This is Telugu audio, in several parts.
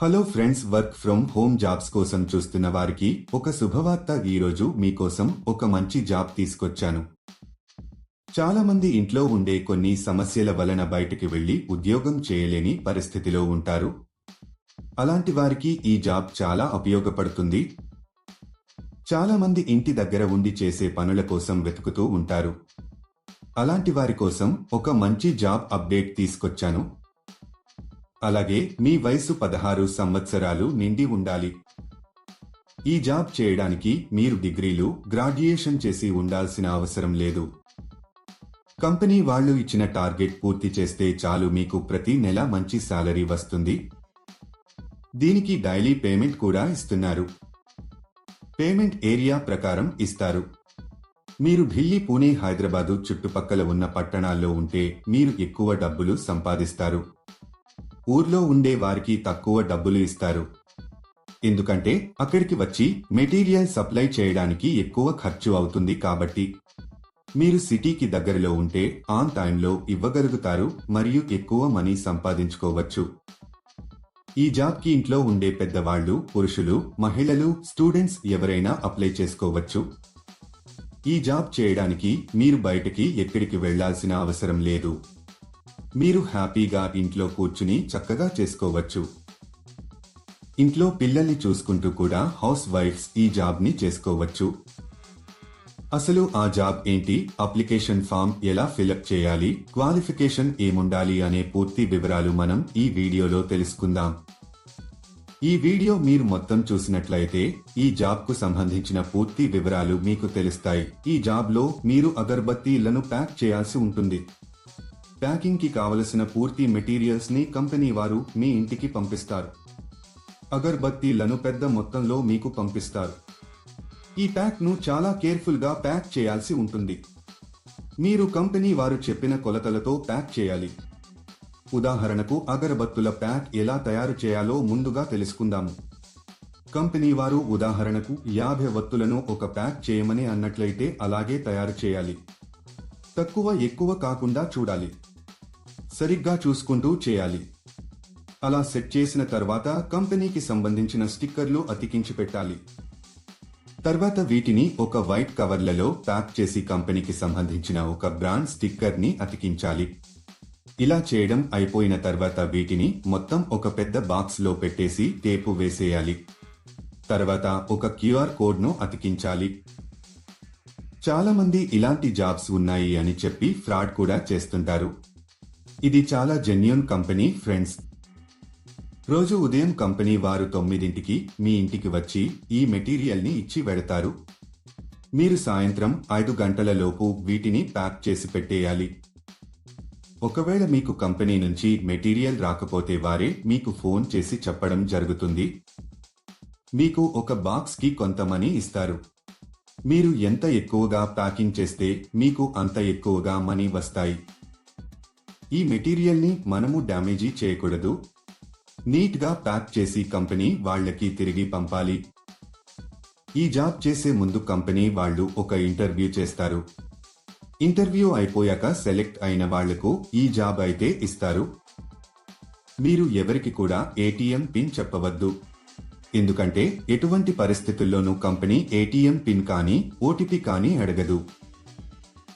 Hello friends work from home jobs కోసం చూస్తున్న వారికి ఒక శుభవార్త ఈరోజు మీకోసం ఒక మంచి జాబ్ తీసుకొచ్చాను. చాలా మంది ఇంట్లో ఉండే కొన్ని సమస్యల వలన బయటికి వెళ్ళి ఉద్యోగం చేయలేని పరిస్థితిలో ఉంటారు. అలాంటి వారికి ఈ జాబ్ చాలా ఉపయోగపడుతుంది. చాలా మంది ఇంటి దగ్గర ఉండి చేసే పనుల కోసం వెతుకుతూ ఉంటారు. అలాంటి వారి కోసం ఒక మంచి జాబ్ అప్డేట్ తీసుకొచ్చాను. అలాగే మీ వయసు పదహారు సంవత్సరాలు నిండి ఉండాలి. ఈ జాబ్ చేయడానికి మీరు డిగ్రీలు గ్రాడ్యుయేషన్ చేసి ఉండాల్సిన అవసరం లేదు. కంపెనీ వాళ్ళు ఇచ్చిన టార్గెట్ పూర్తి చేస్తే చాలు మీకు ప్రతి నెల మంచి సాలరీ వస్తుంది. దీనికి డైలీ పేమెంట్ కూడా ఇస్తున్నారు. పేమెంట్ ఏరియా ప్రకారం ఇస్తారు. మీరు ఢిల్లీ పూణే హైదరాబాదు చుట్టుపక్కల ఉన్న పట్టణాల్లో ఉంటే మీరు ఎక్కువ డబ్బులు సంపాదిస్తారు. ఊర్లో ఉండే వారికి తక్కువ డబ్బులు ఇస్తారు. ఎందుకంటే అక్కడికి వచ్చి మెటీరియల్ సప్లై చేయడానికి ఎక్కువ ఖర్చు అవుతుంది కాబట్టి. మీరు సిటీకి దగ్గరలో ఉంటే ఆన్ టైంలో ఇవ్వగలుగుతారు మరియు ఎక్కువ మనీ సంపాదించుకోవచ్చు. ఈ జాబ్కి ఇంట్లో ఉండే పెద్దవాళ్ళు పురుషులు మహిళలు స్టూడెంట్స్ ఎవరైనా అప్లై చేసుకోవచ్చు. ఈ జాబ్ చేయడానికి మీరు బయటకి ఎక్కడికి వెళ్ళాల్సిన అవసరం లేదు. మీరు హ్యాపీగా ఇంట్లో కూర్చుని చక్కగా చేసుకోవచ్చు. ఇంట్లో పిల్లల్ని చూసుకుంటూ కూడా హౌస్ వైఫ్స్ ఈ జాబ్ని చేసుకోవచ్చు. అసలు ఆ జాబ్ ఏంటి? అప్లికేషన్ ఫామ్ ఎలా ఫిలప్ చేయాలి? క్వాలిఫికేషన్ ఏముండాలి అనే పూర్తి వివరాలు మనం ఈ వీడియోలో తెలుసుకుందాం. ఈ వీడియో మీరు మొత్తం చూసినట్లయితే ఈ జాబ్కు సంబంధించిన పూర్తి వివరాలు మీకు తెలుస్తాయి. ఈ జాబ్లో మీరు అగర్బత్తీలను ప్యాక్ చేయాల్సి ఉంటుంది. ప్యాకింగ్కి కావలసిన పూర్తి మెటీరియల్స్ని కంపెనీ వారు మీ ఇంటికి పంపిస్తారు. అగర్బత్తీలను పెద్ద మొత్తంలో మీకు పంపిస్తారు. ఈ ప్యాక్ను చాలా కేర్ఫుల్గా ప్యాక్ చేయాల్సి ఉంటుంది. మీరు కంపెనీ వారు చెప్పిన కొలతలతో ప్యాక్ చేయాలి. ఉదాహరణకు అగరబత్తుల ప్యాక్ ఎలా తయారు చేయాలో ముందుగా తెలుసుకుందాము. కంపెనీ వారు ఉదాహరణకు యాభై వత్తులను ఒక ప్యాక్ చేయమని అన్నట్లయితే అలాగే తయారు చేయాలి. తక్కువ ఎక్కువ కాకుండా చూడాలి. సరిగ్గా చూసుకుంటూ చేయాలి. అలా సెట్ చేసిన తర్వాత కంపెనీకి సంబంధించిన స్టిక్కర్లు అతికించి పెట్టాలి. తర్వాత వీటిని ఒక వైట్ కవర్లలో ప్యాక్ చేసి కంపెనీకి సంబంధించిన ఒక బ్రాండ్ స్టిక్కర్ని అతికించాలి. ఇలా చేయడం అయిపోయిన తర్వాత వీటిని మొత్తం ఒక పెద్ద బాక్స్లో పెట్టేసి టేపు వేసేయాలి. తర్వాత ఒక క్యూఆర్ కోడ్ను అతికించాలి. చాలామంది ఇలాంటి జాబ్స్ ఉన్నాయి అని చెప్పి ఫ్రాడ్ కూడా చేస్తుంటారు. ఇది చాలా జెన్యున్ కంపెనీ ఫ్రెండ్స్ రోజు ఉదయం కంపెనీ వారు తొమ్మిదింటికి మీ ఇంటికి వచ్చి ఈ మెటీరియల్ని ఇచ్చి వెడతారు. మీరు సాయంత్రం ఐదు గంటల లోపు వీటిని ప్యాక్ చేసి పెట్టేయాలి. ఒకవేళ మీకు కంపెనీ నుంచి మెటీరియల్ రాకపోతే వారే మీకు ఫోన్ చేసి చెప్పడం జరుగుతుంది. మీకు ఒక బాక్స్కి కొంత మనీ ఇస్తారు. మీరు ఎంత ఎక్కువగా ప్యాకింగ్ చేస్తే మీకు అంత ఎక్కువగా మనీ వస్తాయి. ఈ మెటీరియల్ని మనము డ్యామేజీ చేయకూడదు. నీట్గా ప్యాక్ చేసి కంపెనీ వాళ్ళకి తిరిగి పంపాలి. ఈ జాబ్ చేసే ముందు కంపెనీ వాళ్ళు ఒక ఇంటర్వ్యూ చేస్తారు. ఇంటర్వ్యూ అయిపోయాక సెలెక్ట్ అయిన వాళ్ళకు ఈ జాబ్ అయితే ఇస్తారు. మీరు ఎవరికి కూడా ఏటీఎం పిన్ చెప్పవద్దు. ఎందుకంటే ఎటువంటి పరిస్థితుల్లోనూ కంపెనీ ఏటీఎం పిన్ కానీ ఓటీపీ కానీ అడగదు.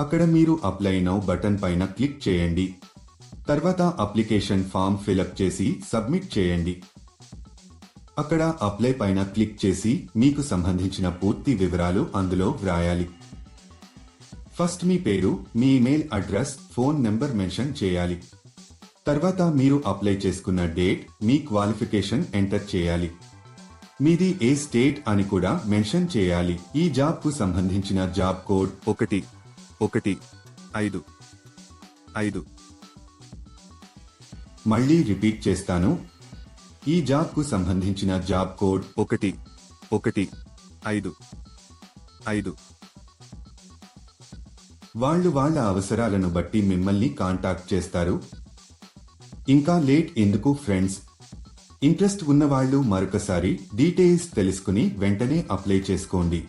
అక్కడ మీరు అప్లై నౌ బటన్ పైన క్లిక్ చేయండి. తర్వాత అప్లికేషన్ ఫామ్ ఫిలప్ చేసి సబ్మిట్ చేయండి. అక్కడ అప్లై పైన క్లిక్ చేసి మీకు సంబంధించిన పూర్తి వివరాలు అందులో వ్రాయాలి. ఫస్ట్ మీ పేరు మీ email address phone number mention చేయాలి. తర్వాత మీరు అప్లై చేసుకున్న డేట్ మీ క్వాలిఫికేషన్ ఎంటర్ చేయాలి. మీది ఏ స్టేట్ అని కూడా మెన్షన్ చేయాలి. ఈ జాబ్కు సంబంధించిన జాబ్ కోడ్ ఒకటి. ఒకటి ఐదు ఐదు. మళ్ళీ రిపీట్ చేస్తాను. ఈ జాబ్కు సంబంధించిన జాబ్ కోడ్ ఒకటి ఒకటి ఐదు ఐదు. వాళ్ళు వాళ్ళ అవసరాలను బట్టి మిమ్మల్ని కాంటాక్ట్ చేస్తారు. ఇంకా లేట్ ఎందుకు ఫ్రెండ్స్? ఇంట్రెస్ట్ ఉన్నవాళ్ళు మరొకసారి డీటెయిల్స్ తెలుసుకుని వెంటనే అప్లై చేసుకోండి.